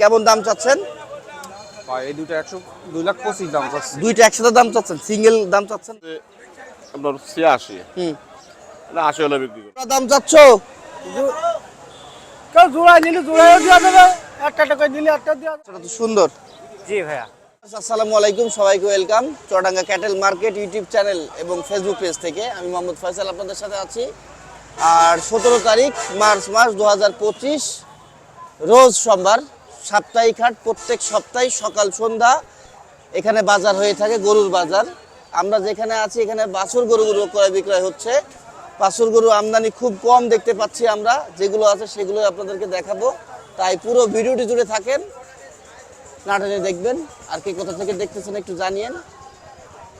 কেমন দাম চাচ্ছেন? এই দুটো একশো দুই লাখ পঁচিশ দাম চাচ্ছি। দুইটা একসাথে দাম চাচ্ছেন? সিঙ্গেল দাম চাচ্ছেন? আপনার ছিয়াশি। হুম। না আশি হলে বিক্রি করি দাম চাচ্ছ? কেউ জোড়ায় নিলে জোড়াইও দেওয়া যাবে একটা টাকা দিলে একটা দেওয়া সেটা তো সুন্দর। জি ভাইয়া। আসসালামু আলাইকুম সবাইকে welcome. Chuadanga cattle market YouTube channel এবং ফেসবুক পেজ থেকে আমি মোহাম্মদ ফয়সাল আপনাদের সাথে আছি। আর সতেরো তারিখ মার্চ মাস দু হাজার পঁচিশ রোজ সোমবার। সাপ্তাহিক হাট প্রত্যেক সপ্তাহে সকাল সন্ধ্যা এখানে বাজার হয়ে থাকে গরুর বাজার। আমরা যেখানে আছি এখানে বাছুর গরুগুলো ক্রয় বিক্রয় হচ্ছে। বাছুর গরু আমদানি খুব কম দেখতে পাচ্ছি আমরা। যেগুলো আছে সেগুলো আপনাদেরকে দেখাবো। তাই পুরো ভিডিওটি জুড়ে থাকেন। নাটনে দেখবেন। আর কে কোথা থেকে দেখতেছেন একটু জানিয়েন।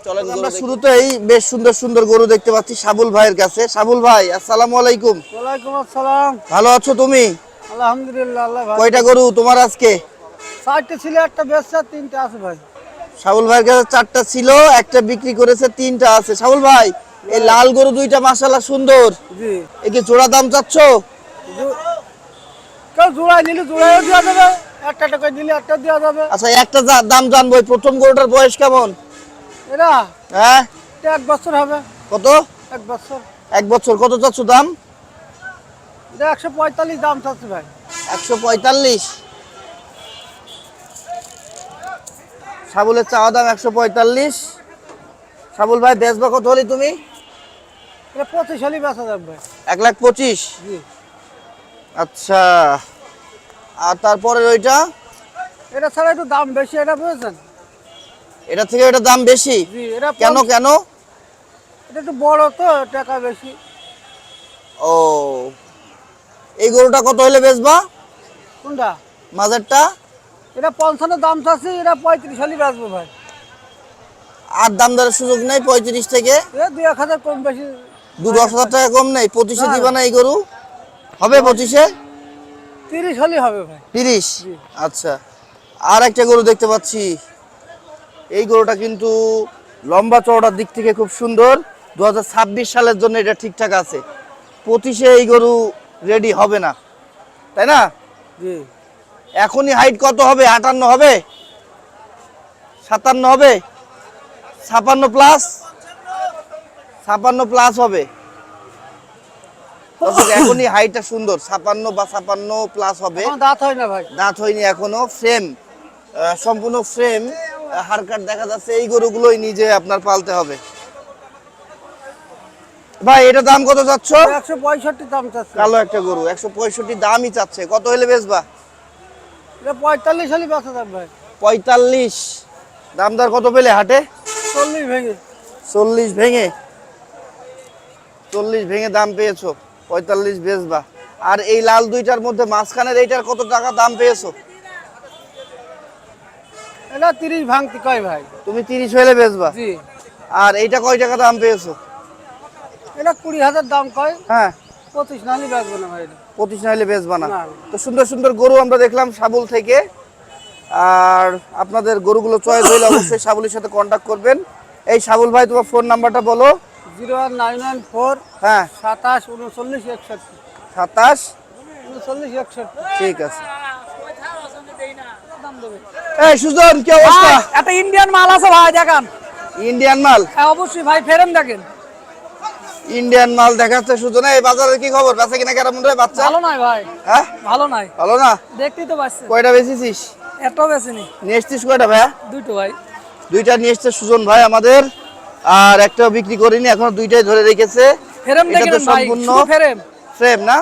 চলেন আমরা শুরুতেই বেশ সুন্দর সুন্দর গরু দেখতে পাচ্ছি সাবুল ভাইয়ের কাছে। সাবুল ভাই আসসালামু আলাইকুম। ওয়ালাইকুম আসসালাম। ভালো আছো তুমি? আলহামদুলিল্লাহ আল্লাহ ভাই কয়টা গরু তোমার আজকে? চারটে ছিল একটা বেচছে আর তিনটে আছে ভাই। সাবুল ভাইয়ের কাছে চারটা ছিল একটা বিক্রি করেছে তিনটা আছে। সাবুল ভাই এই লাল গরু দুইটা মাশাআল্লাহ সুন্দর। জি। একে জোড়া দাম চাচ্ছ? কেউ নিলে দেওয়া যাবে একটা টাকা দিলে একটা দেওয়া যাবে। আচ্ছা একটা দাম জানব প্রথম গরুটার বয়স কেমন? এরা হ্যাঁ? এক বছর হবে। কত? এক বছর। এক বছর কত চাচ্ছ দাম? একশো পঁয়তাল্লিশ দাম চাচ্ছে ভাই। একশো পঁয়তাল্লিশ? সাবুলের চাওয়া দাম একশো পঁয়তাল্লিশ। সাবুল ভাই বেচবা কত হলি তুমি? এটা পঁচিশ হলেই বেচা যাবে ভাই। এক লাখ পঁচিশ? আচ্ছা। আর তারপরে ওইটা? এটা ছাড়া একটু দাম বেশি এটা বুঝেছেন? এটা থেকে ওইটা দাম বেশি? এটা কেন কেন? এটা একটু বড় তো টাকা বেশি। ও। এই গরুটা কত হলে বেচবা? কোনটা? মাঝেরটা? এটা পঞ্চান্ন দাম চাচ্ছি এটা পঁয়ত্রিশ হলেই বেচবো ভাই। আর দাম দরের সুযোগ নেই পঁয়ত্রিশ থেকে? দু এক হাজার কম বেশি দু দশ হাজার টাকা কম নেই পঁচিশে দিবা না এই গরু? হবে পঁচিশে? তিরিশ হলেই হবে ভাই। তিরিশ? আচ্ছা। আর একটা গরু দেখতে পাচ্ছি। এই গরুটা কিন্তু লম্বা চওড়ার দিক থেকে খুব সুন্দর। দু হাজার ছাব্বিশ সালের জন্য এটা ঠিকঠাক আছে। পঁচিশে এই গরু রেডি হবে না। তাই না? এখনই হাইট কত হবে? আটান্ন হবে? সাতান্ন হবে? ছাপান্ন প্লাস ছাপান্ন প্লাস হবে। এখনই হাইটটা সুন্দর। ছাপান্ন বা ছাপান্ন প্লাস হবে। দাঁত হয় না ভাই? দাঁত হয়নি এখনও। ফ্রেম সম্পূর্ণ ফ্রেম হারকাট দেখা যাচ্ছে। এই গরুগুলোই নিজে আপনার পালতে হবে। ভাই এটা দাম কত চাচ্ছ? একশো পঁয়ষট্টি দাম চাচ্ছে। কালো একটা গরু একশো পঁয়ষট্টি দামই চাচ্ছে। কত হলে বেচবা? এটা পঁয়তাল্লিশ হলেই বেচা যাবে ভাই। পঁয়তাল্লিশ। দামদার কত পেলে হাটে? চল্লিশ ভেঙে। চল্লিশ ভেঙে। চল্লিশ ভেঙে দাম পেয়েছ। পঁয়তাল্লিশ বেচবা। আর এই লাল দুইটার মধ্যে মাঝখানের এইটার কত টাকা দাম পেয়েছ? এটা তিরিশ ভাঙতি কয় ভাই? তুমি তিরিশ হলে বেচবা। জি। আর এইটা কয় টাকা দাম পেয়েছ? এটা কুড়ি হাজার দাম কয়? হ্যাঁ। পঁচিশ নাহলে বেচবো না ভাই এটা। পঁচিশ না হলে বেচবা না। না। তো সুন্দর সুন্দর গরু আমরা দেখলাম সাবুল থেকে। আর আপনাদের গরুগুলো চয়েস হইলে অবশ্যই সাবুলের সাথে কন্ট্যাক্ট করবেন। এই সাবুল ভাই তোমার ফোন নাম্বারটা বলো। Zero one nine one four হ্যাঁ। সাতাশ উনচল্লিশ একষট্টি। সাতাশ? উনচল্লিশ একষট্টি। ঠিক আছে। এই সুজন কি অবস্থা? একটা ইন্ডিয়ান মাল আছে ভাই দেখান। ইন্ডিয়ান মাল? হ্যাঁ অবশ্যই ভাই ফেরেন দেখেন। ইন্ডিয়ান মাল দেখাচ্ছে সুজন। এই বাজারের কি খবর? বেচা কিনা কেমন রে বাচ্চা? ভালো নয় ভাই। হ্যাঁ? ভালো নয় ভালো না? দেখতেই তো পাচ্ছেন। কয়টা বেচেছিস? এত বেছেনি নিয়ে এসছিস কয়টা ভাইয়া? দুটো ভাই। দুইটা নিয়ে এসছে সুজন ভাই আমাদের। আর একটাও বিক্রি করিনি এখন দুইটাই ধরে রেখেছে। ফেরেম দেখেন ভাই সম্পূর্ণ শুধু ফেরেম। ফ্রেম না?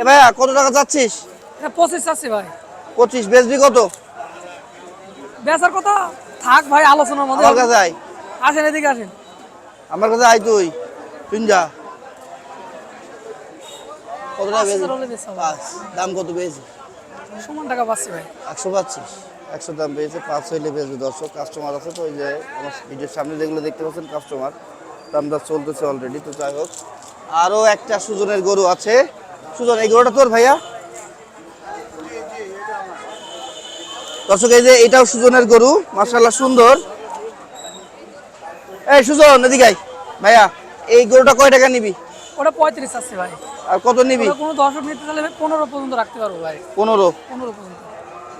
এ ভাইয়া কত টাকা যাচ্ছিস এটা পঁচিশ আছে ভাই। পঁচিশ বেচবি কত? বেচার কথা থাক ভাই আলোচনার মধ্যে আমার কাছে আসেন এদিকে আসেন। আমার কাছে আই তুই। কত টাকা পাঁচ দাম কত পেয়েছে? সমান টাকা পাচ্ছি ভাই। একশো পাচ্ছিস একশো দাম পেয়েছে পাঁচ হইলে বেচবে দর্শক। কাস্টমার আছে তো ওই যে আমার ভিডিওর সামনে যেগুলো দেখতে পাচ্ছেন কাস্টমার দাম দর চলতেছে অলরেডি তো যাই হোক। আরও একটা সুজনের গরু আছে। সুজন এই গরুটা তোর ভাইয়া? দর্শক এই যে এটাও সুজনের গরু মার্শাল্লাহ সুন্দর। এই সুজন এদিকে ভাইয়া এই গরুটা কয় টাকা নিবি? ওটা পঁয়ত্রিশ আছে ভাই। আর কত নিবি? কোনো দর্শক নিতে চাইলে পনেরো পর্যন্ত রাখতে পারব ভাই। পনেরো? পনেরো পর্যন্ত।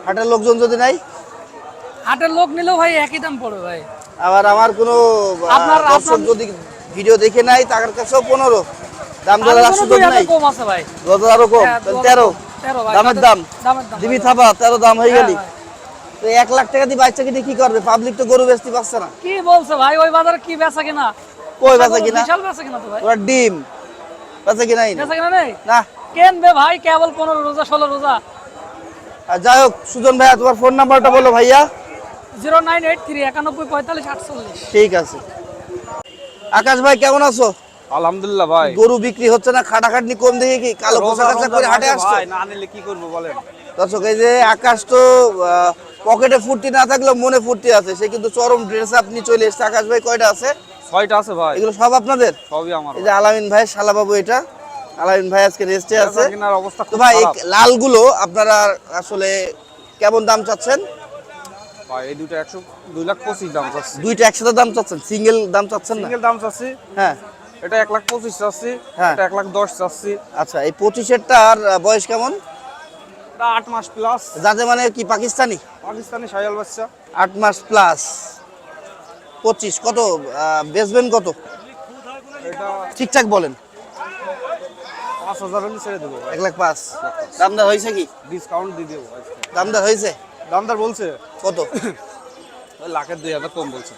হাটের লোকজন যদি নাই? হাটের লোক নিলেও ভাই একই দাম পড়বে ভাই। আবার আমার কোনো আপনার- দর্শক যদি ভিডিও দেখে নাই তার কাছেও পনেরো। দাম দুই হাজার নাই। কম আছে ভাই। গত আরও কম। হ্যাঁ, তাহলে দু তেরো। তেরো ভাই দামের দাম। দামের দাম। দিবি। থাপা তেরো দাম হয়ে হ্যাঁ, গেলি তো এক লাখ টাকা দিয়ে বাচ্চা কিনে কি করবে? পাবলিক তো গরু বেচতে পারছে না। কি বলছে ভাই? ওই বাজারে কি বেচা কিনা? কই বেচা কিনা? বিশাল বেচা কিনা তো ভাই। ওরা ডিম। বেচা কিনাই না। বেচা কিনা নেই? না। কেনবে ভাই? কেবল পনেরো রোজা ষোলো রোজা। আর যাই হোক সুজন ভাইয়া তোমার ফোন নাম্বারটা বলো ভাইয়া। জিরো নাইন এইট থ্রি একানব্বই পঁয়তাল্লিশ আটচল্লিশ। ঠিক আছে। আকাশ ভাই কেমন আছো? আলহামদুলিল্লাহ ভাই। গরু বিক্রি হচ্ছে না? খাটাখাটনি কম দেখে কি কালো পোশাক আশাক করে হাটে আসছো? ভাই না নিলে কি করব বলেন? দর্শক এই যে আকাশ তো পকেটে ফুর্তি না থাকলেও মনে ফুর্তি আছে। সে কিন্তু চরম ড্রেস আপনি চলে এসছে। আকাশ ভাই কয়টা আছে? ছয়টা আছে ভাই। এগুলো সব আপনাদের? সবই আমার এই যে আলামিন ভাই শালাবাবু এটা। আলামিন ভাই আজকে রেস্টে আছে। অবস্থা তো ভাই খারাপ। লালগুলো আপনারা আসলে কেমন দাম চাচ্ছেন? ভাই এই দুটো একশো দুই লাখ পঁচিশ দাম চাচ্ছি। দুইটা একসাথে দাম চাচ্ছেন? সিঙ্গেল দাম চাচ্ছেন না? সিঙ্গেল দাম চাচ্ছি। হ্যাঁ। এটা এক লাখ পঁচিশ চাচ্ছি হ্যাঁ। এটা এক লাখ দশ চাচ্ছি। আচ্ছা এই পঁচিশেরটা আর বয়স কেমন? এটা আট মাস প্লাস যাতে মানে কি পাকিস্তানি? পাকিস্তানি সায়াল বাচ্চা। আট মাস প্লাস পঁচিশ কত বেচবেন কত? ঠিকঠাক বলেন। পাঁচ হাজার হলে ছেড়ে দেবো এক লাখ পাঁচ। দামদার হয়েছে কি? ডিসকাউন্ট দিয়ে দেবো। দামদার হয়েছে? দামদার বলছে। কত? লাখের দুই হাজার কম বলছে।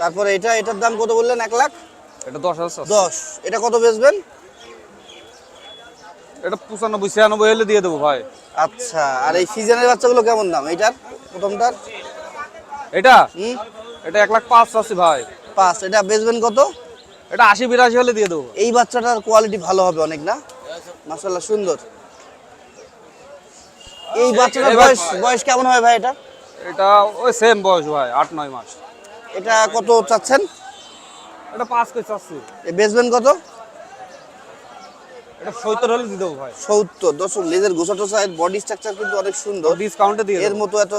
তারপরে এটা এটার দাম কত বললেন? এক লাখ? এটা দশ হাজার দশ। এটা কত বেচবেন? এটা পঁচানব্বই ছিয়ানব্বই হলে দিয়ে দেবো ভাই। আচ্ছা আর এই সিজনের বাচ্চাগুলো কেমন দাম? এইটার প্রথমটার? এটা? এটা এক লাখ পাঁচ চাচ্ছি ভাই। পাঁচ এটা বেচবেন কত? এটা আশি বিরাশি হলে দিয়ে দেবো। এই বাচ্চাটার কোয়ালিটি ভালো হবে অনেক না? মাসাল্লাহ সুন্দর। এই বাচ্চাটার বয়স বয়স কেমন হয় ভাই এটা? এটা ওই সেম বয়স ভাই আট নয় মাস। এটা কত চাচ্ছেন? এটা পাঁচ কেজি চাচ্ছি। বেচবেন কত? এটা সত্তর হলে দিয়ে দেবো ভাই। সত্তর দর্শক লেজের গোছাটো সাইড বডি স্ট্রাকচার কিন্তু অনেক সুন্দর। ডিসকাউন্টে দিয়ে এর মতো এত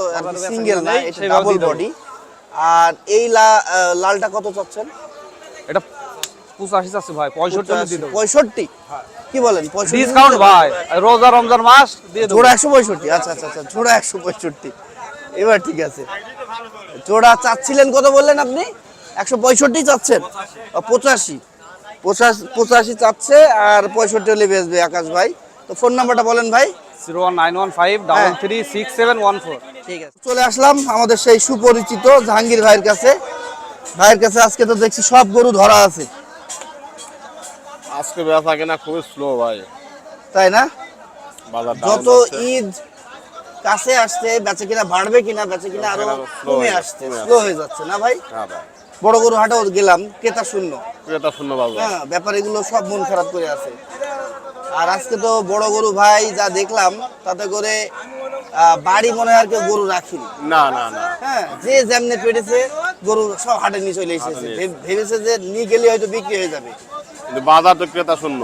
সিঙ্গেল না এটা ডাবল বডি আর এই লালটা কত চাচ্ছেন? এটা পঁচাশি চাচ্ছি ভাই পঁয়ষট্টি পঁয়ষট্টি? কি বলেন ডিসকাউন্ট ভাই রোজা রমজান মাস দিয়ে জোড়া একশো পঁয়ষট্টি আচ্ছা আচ্ছা আচ্ছা জোড়া একশো পঁয়ষট্টি। এবার ঠিক আছে। জোড়া চাচ্ছিলেন কত বললেন আপনি? একশো পঁয়ষট্টি চাচ্ছেন? পঁচাশি। পঁচাশি পঁচাশি চাচ্ছে আর পঁয়ষট্টি হলে বেচবে আকাশ ভাই। তো ফোন নাম্বারটা বলেন ভাই। Zero one nine one five double three six seven one four. ঠিক আছে। চলে আসলাম আমাদের সেই সুপরিচিত জাহাঙ্গীর ভাইয়ের কাছে। ভাইয়ের কাছে আজকে তো দেখছি সব গরু ধরা আছে। আজকে বেচা কেনা খুবই স্লো ভাই। তাই না? যত। ঈদ কাছে আসছে বেচে কিনা বাড়বে কিনা বেচে কিনা আরও কমে আসছে। স্লো হয়ে যাচ্ছে না ভাই? হ্যাঁ বড় গরু হাটেও গেলাম ক্রেতা শূন্য। ক্রেতা শূন্য হ্যাঁ ব্যাপারীগুলো সব মন খারাপ করে আছে। আর আজকে তো বড় গরু ভাই যা দেখলাম তাতে করে বাড়ি মনে হয় আর কেউ গরু রাখিনি। না না না। হ্যাঁ যে যেমনে পেটেছে গরু সব হাটে নিয়ে চলে এসেছে। ভেবেছে যে নিয়ে গেলে হয়তো বিক্রি হয়ে যাবে। কিন্তু বাজার তো ক্রেতা শূন্য।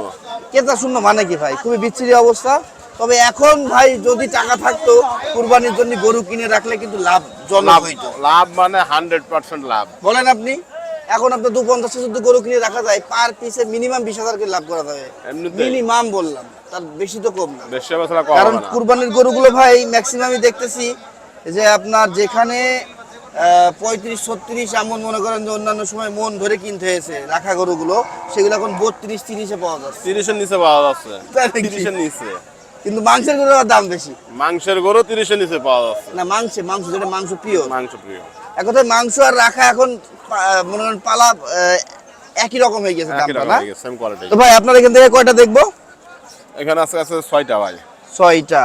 ক্রেতা শূন্য মানে কি ভাই? খুবই বিচ্ছিরি অবস্থা। তবে এখন ভাই যদি টাকা থাকতো কুরবানির জন্য গরু কিনে রাখলে কিন্তু লাভ জনক হইতো। লাভ মানে হান্ড্রেড পার্সেন্ট লাভ। বলেন আপনি। এখন আপনার দু পঞ্চাশে যদি গরু কিনে রাখা যায় পার পিসে মিনিমাম বিশ হাজার করে লাভ করা যাবে। মিনিমাম বললাম তার বেশি তো কম না। কারণ কুরবানির গরুগুলো ভাই ম্যাক্সিমামই দেখতেছি যে আপনার যেখানে পঁয়ত্রিশ ছত্রিশ এমন মনে করেন যে অন্যান্য সময় মন ধরে কিনতে হয়েছে রাখা গরুগুলো সেগুলো এখন বত্রিশ তিরিশে পাওয়া যাচ্ছে। তিরিশের নিচে পাওয়া যাচ্ছে। তিরিশের নিচে। কিন্তু মাংসের গরুর দাম বেশি। মাংসের গরু তিরিশের নিচে পাওয়া যাচ্ছে। না মাংসে মাংস যেটা মাংস প্রিয়। মাংস প্রিয়। এক কথায় মাংস আর রাখা এখন মনে করেন পালা একই রকম হয়ে গেছে। তো ভাই আপনার এখান থেকে কয়টা দেখব? এখানে আছে আছে ছয়টা ভাই। ছয়টা।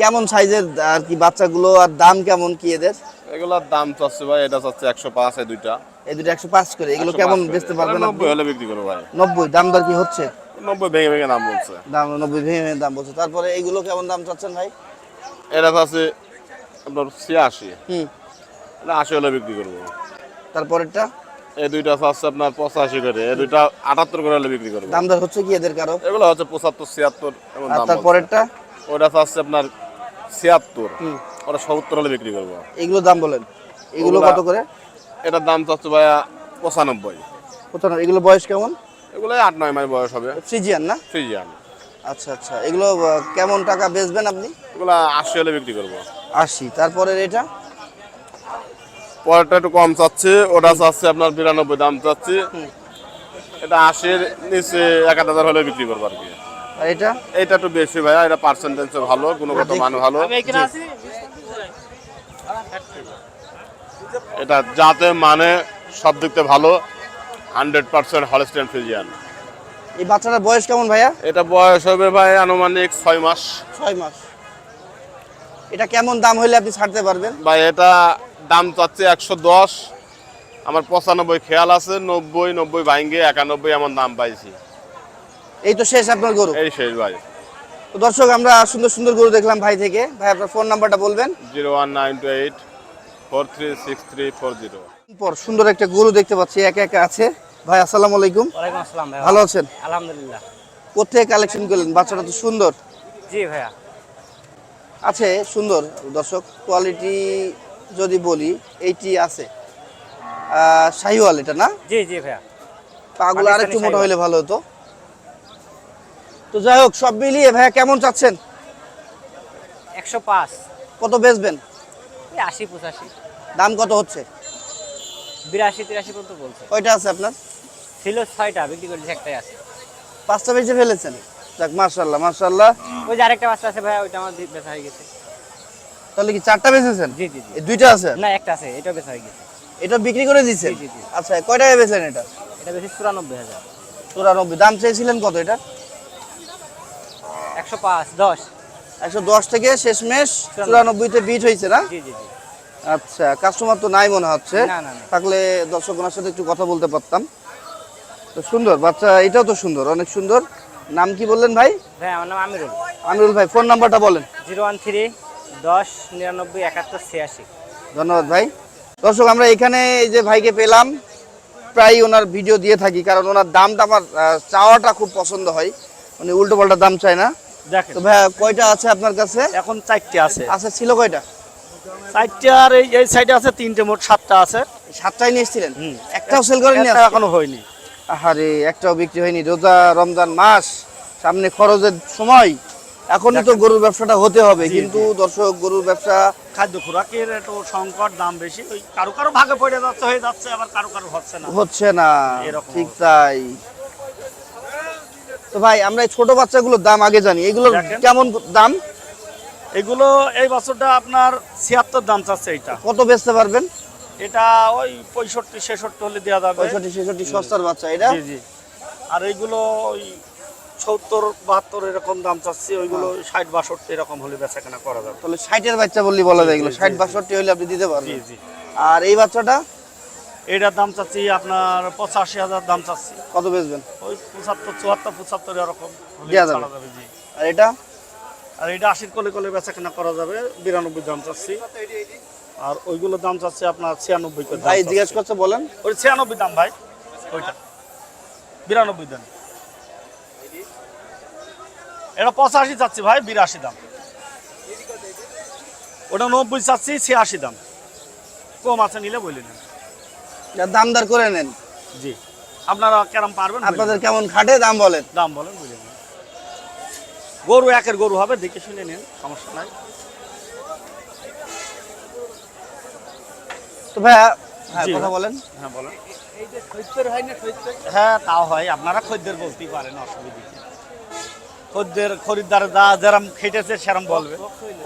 কেমন সাইজের আর কি বাচ্চাগুলো আর দাম কেমন কি এদের? এগুলার দাম চাচ্ছে ভাই এটা চাচ্ছে একশো পাঁচ এই দুইটা। এই দুটো একশো পাঁচ করে এগুলো কেমন। বেচতে পারবেন নব্বই হলে বিক্রি করব ভাই। নব্বই দাম দর কি হচ্ছে? নব্বই ভেঙে ভেঙে দাম বলছে। দাম নব্বই ভেঙে ভেঙে দাম বলছে। তারপরে এইগুলো কেমন দাম চাচ্ছেন ভাই? এটা চাচ্ছে আপনার ছিয়াশি। হুম। এটা আশি হলে বিক্রি করব। তারপরেরটা এই দুইটা চাচ্ছে আপনার পঁচাশি করে এই দুইটা আটাত্তর করে হলে বিক্রি করব। দাম দর হচ্ছে কি এদের কারও? এগুলো হচ্ছে পঁচাত্তর ছিয়াত্তর এমন দাম তারপরেরটা ওটা চাচ্ছে আপনার ছিয়াত্তর। হুম। ওটা সত্তর হলে বিক্রি করব। এগুলো দাম বলেন। এগুলো কত করে? এটার দাম চাচ্ছে ভাইয়া পঁচানব্বই। কোথাও এগুলো বয়স কেমন? এগুলো আট নয় মাস বয়স হবে। ফ্রিজিয়ান না? ফ্রিজিয়ান। আচ্ছা আচ্ছা। এগুলো কেমন টাকা বেচবেন আপনি? এগুলা আশি হলে বিক্রি করব। আশি। তারপরে এটা? পরেরটা একটু কম চাচ্ছে ওটা চাচ্ছে আপনার বিরানব্বই দাম চাচ্ছি। এটা আশির নিচে এক হাজার হলে বিক্রি করব আর কি। এটা? এটা একটু বেশি ভাইয়া এটা পার্সেন্টেজ ভালো গুণগত মান ভালো। এটা যাতে মানে সব দিক থেকে ভালো হান্ড্রেড পার্সেন্ট হলস্টেন ফিজিয়ান এই বাচ্চাটার বয়স কেমন ভাইয়া? এটা বয়স হবে ভাই আনুমানিক ছয় মাস। ছয় মাস। এটা কেমন দাম হলে আপনি ছাড়তে পারবেন? ভাই এটা দাম চাচ্ছে একশো দশ। আমার পঁচানব্বই খেয়াল আছে নব্বই নব্বই ভাঙ্গে একানব্বই এমন দাম পাইছি। এই তো শেষ আপনার গরু। এই শেষ ভাই। তো দর্শক আমরা সুন্দর সুন্দর গরু দেখলাম ভাই থেকে। ভাই আপনার ফোন নাম্বারটা বলবেন। Zero one nine two eight four three six three four zero. পর সুন্দর একটা গরু দেখতে পাচ্ছি একা একা আছে। ভাই আসসালামু আলাইকুম। ওয়ালাইকুম আসসালাম ভাই। ভালো আছেন? আলহামদুলিল্লাহ। কোথেকে কালেকশন করলেন? বাচ্চাটা তো সুন্দর। জি ভাইয়া। আছে সুন্দর। দর্শক কোয়ালিটি যদি বলি এইটি আছে। শাহিওয়াল এটা না? জি জি ভাইয়া। পাগুলো আর একটু মোটা। হলে ভালো হতো। তো যাই হোক সব মিলিয়ে ভাইয়া কেমন চাচ্ছেন? একশো পাঁচ। কত বেচবেন? আশি পঁচাশি। দাম কত হচ্ছে? বিরাশি তিরাশি পর্যন্ত বলছে। কয়টা আছে আপনার? ছিল ছয়টা বিক্রি করেছে একটাই আছে। পাঁচটা বেচে ফেলেছেন? যাক ওই যে আরেকটা বাচ্চা আছে ভাইয়া ওইটা আমার বেচা হয়ে গেছে। তাহলে কি চারটা বেচেছেন? জি জি এই দুইটা আছে? না একটা আছে বেচা হয়ে গেছে। এটা বিক্রি করে জি, জি। আচ্ছা কয় টাকায় বেচলেন এটা? এটা বেশি চুরানব্বই হাজার। চুরানব্বই। দাম চেয়েছিলেন কত এটা? একশো পাঁচ দশ। একশো দশ থেকে শেষমেশ চুরানব্বইতে বিট হয়েছে না? জি জি আচ্ছা কাস্টমার তো নাই মনে হচ্ছে। থাকলে দর্শক ওনার সাথে একটু কথা বলতে পারতাম। তো সুন্দর বাচ্চা এটাও তো সুন্দর অনেক সুন্দর। নাম কি বললেন ভাই? ভাই আমার নাম আমিরুল। আমিরুল ভাই ফোন নাম্বারটা বলেন। জিরো ওয়ান থ্রি দশ নিরানব্বই একাত্তর ছিয়াশি। ধন্যবাদ ভাই। দর্শক আমরা এখানে এই যে ভাইকে পেলাম প্রায় ওনার ভিডিও দিয়ে থাকি কারণ ওনার দামটা আমার চাওয়াটা খুব পছন্দ হয়। উনি উল্টো পাল্টা দাম চায় না। তো ভাইয়া কয়টা আছে আপনার কাছে? এখন চারটে আছে। আচ্ছা ছিল কয়টা? চারটে আর এই সাইডে আছে তিনটে মোট সাতটা আছে। সাতটাই নিয়ে এসেছিলেন? একটাও সেল আজকে? এখনও হয়নি। আহারে একটাও বিক্রি হয়নি। রোজা রমজান মাস সামনে খরচের সময়। এখনই তো গরুর ব্যবসাটা হতে হবে। কিন্তু দর্শক গরুর ব্যবসা খাদ্য খোরাকের একটু সংকট দাম বেশি ওই কারও কারও ভাগে পড়ে যাচ্ছে হয়ে যাচ্ছে আবার কারও কারও হচ্ছে না। হচ্ছে না। ঠিক তাই। তো ভাই আমরা এই ছোট বাচ্চাগুলোর দাম আগে জানি। এগুলোর কেমন দাম? এগুলো এই বছরটা আপনার ছিয়াত্তর দাম চাচ্ছে এইটা। কত বেচতে পারবেন? এটা ওই পঁয়ষট্টি ছেষট্টি হলে দেওয়া যাবে। পঁয়ষট্টি ছেষট্টি সস্তার বাচ্চা এটা? জি জি। আর এইগুলো ওই সত্তর বাহাত্তর এরকম দাম চাচ্ছি ওইগুলো ষাট বাষট্টি এরকম হলে বেচা কেনা করা যাবে। তাহলে ষাটের বাচ্চা বললি বলা যায় এগুলো। ষাট বাষট্টি হলে আপনি দিতে জি পারবেন। জি আর এই বাচ্চাটা? এইটার দাম চাচ্ছি আপনার পঁচাশি হাজার দাম চাচ্ছি। কত বেচবেন? ওই পঁচাত্তর চুয়াত্তর পঁচাত্তর এরকম দেয়া যাবে। জি। আর এটা? আর এটা আশির কোলে কোলে বেচা কেনা করা যাবে বিরানব্বই দাম চাচ্ছি। আর ওইগুলো দাম চাচ্ছে আপনার ছিয়ানব্বই ভাই জিজ্ঞেস করছে বলেন। ওই ছিয়ানব্বই দাম ভাই ওইটা। বিরানব্বই দাম এটা পঁচাশি চাচ্ছি ভাই বিরাশি দাম। ওটা নব্বই চাচ্ছি ছিয়াশি দাম। কম আছে নিলে বলে নেন দাম দর করে নেন। জি। আপনারা কেরম পারবেন আপনাদের কেমন খাটে দাম বলেন। দাম বলেন বুঝে গরু একের গরু হবে দেখে শুনে নেন সমস্যা নাই। তো ভাইয়া হ্যাঁ কথা বলেন। হ্যাঁ বলেন। হ্যাঁ তাও হয়। আপনারা খদ্দের বলতেই পারেন অসুবিধা খদ্দের খরিদ্দার যা যেরম খেটেছে সেরম বলবে।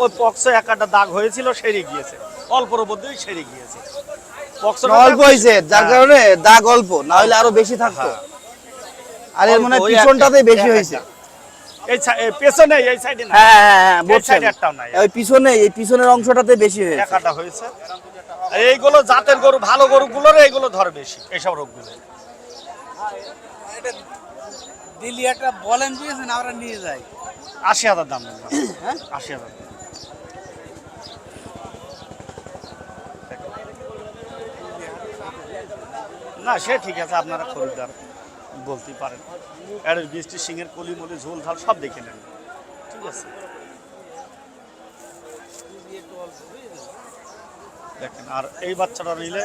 ওই পক্সে এক একটা দাগ হয়েছিল সেরে গিয়েছে। অল্পর মধ্যেই সেরে গিয়েছে। অল্প হয়েছে। যার হ্যাঁ। কারণে দাগ অল্প না হলে আরও বেশি থাকতো। আর এর মনে হয় বেশি হয়েছে। এই পেছনে এই সাইডে না হ্যাঁ হ্যাঁ হ্যাঁ ওই পিছনে এই পিছনের অংশটাতে বেশি হয়েছে। একাটা হয়েছে। এইগুলো জাতের গরু ভালো গরুগুলোর এইগুলো ধর বেশি এইসব রোগগুলো। দিল্লি একটা বলেন দিয়েছেন আমরা নিয়ে যাই। আশি হাজার দাম হ্যাঁ? আশি হাজার। না সে ঠিক আছে আপনারা খরিদ্দার বলতেই পারেন। এর বৃষ্টি সিংহের কলি মলি ঝোল ঝাল সব দেখে নেন। ঠিক আছে? দেখেন আর এই বাচ্চাটা নিলে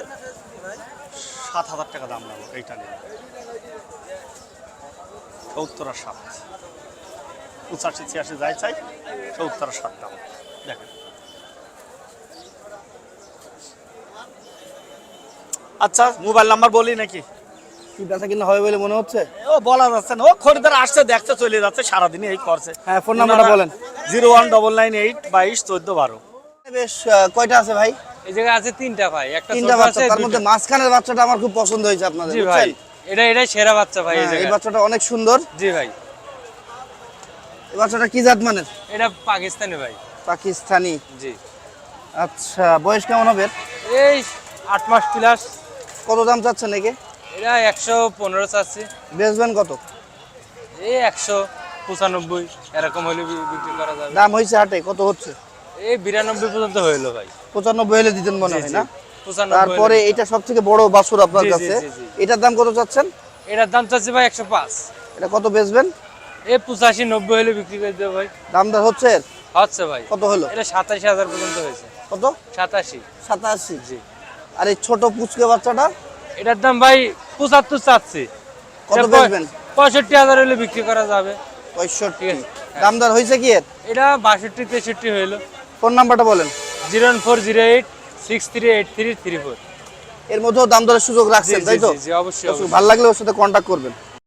সাত হাজার টাকা দাম লাগবে এইটা নিলে সত্তর আর সাত। পঁচাশি ছিয়াশি যাই চাই সত্তর ষাট দাম। দেখেন। আচ্ছা মোবাইল নাম্বার বলি নাকি? কি বেচা কিনা হবে বলে মনে হচ্ছে? ও বলা যাচ্ছে না। ও খরিদার আসছে দেখতে চলে যাচ্ছে সারাদিনই এই করছে। হ্যাঁ, ফোন নাম্বারটা বলেন। Zero one double nine eight বাইশ চোদ্দ বারো। বেশ কয়টা আছে ভাই? এই জায়গায় আছে তিনটা ভাই একটা তিনটা বাচ্চা তার মধ্যে মাঝখানের বাচ্চাটা আমার খুব পছন্দ হয়েছে আপনাদের জি ভাই বুঝছেন এটা এটাই সেরা বাচ্চা ভাই এই হ্যাঁ, এই বাচ্চাটা অনেক সুন্দর। জি ভাই। এই বাচ্চাটা কি জাত মানের? এটা পাকিস্তানি ভাই। পাকিস্তানি। জি। আচ্ছা বয়স কেমন হবে? এই আট মাস প্লাস কত দাম চাচ্ছেন একে? এটা একশো পনেরো চাচ্ছি। বেচবেন কত? এই একশো পঁচানব্বই এরকম হলে বিক্রি করা যাবে। দাম হয়েছে হাটে কত হচ্ছে? এই বিরানব্বই পর্যন্ত হইল ভাই। পঁচানব্বই হলে দিতেন মনে হয়। না? তারপরে এটা সব থেকে বড় বাছুর আপনার কাছে। এটার দাম কত চাচ্ছেন? এটার দাম চাচ্ছি ভাই একশো পাঁচ। এটা কত বেচবেন? এই পঁচাশি নব্বই হলে বিক্রি করে দেবো ভাই। দাম দর হচ্ছে? হচ্ছে ভাই। কত হলো? এটা সাতাশি হাজার পর্যন্ত হয়েছে। কত? সাতাশি। সাতাশি। জি। আর এই ছোট পুচকে বাচ্চাটা? এটার দাম ভাই পঁচাত্তর চাচ্ছি। কত বেচবেন? পঁয়ষট্টি হাজার হলে বিক্রি করা যাবে। পঁয়ষট্টি। ঠিক আছে। দাম দর হয়েছে কি এর? এটা বাষট্টি তেষট্টি হইল। ফোন নাম্বারটা বলেন। Zero one four zero eight six three eight three three four. এর মধ্যেও দাম দরের সুযোগ রাখছেন তাই তো? অবশ্যই অবশ্যই। ভালো লাগলে ওর সাথে কন্ট্যাক্ট করবেন।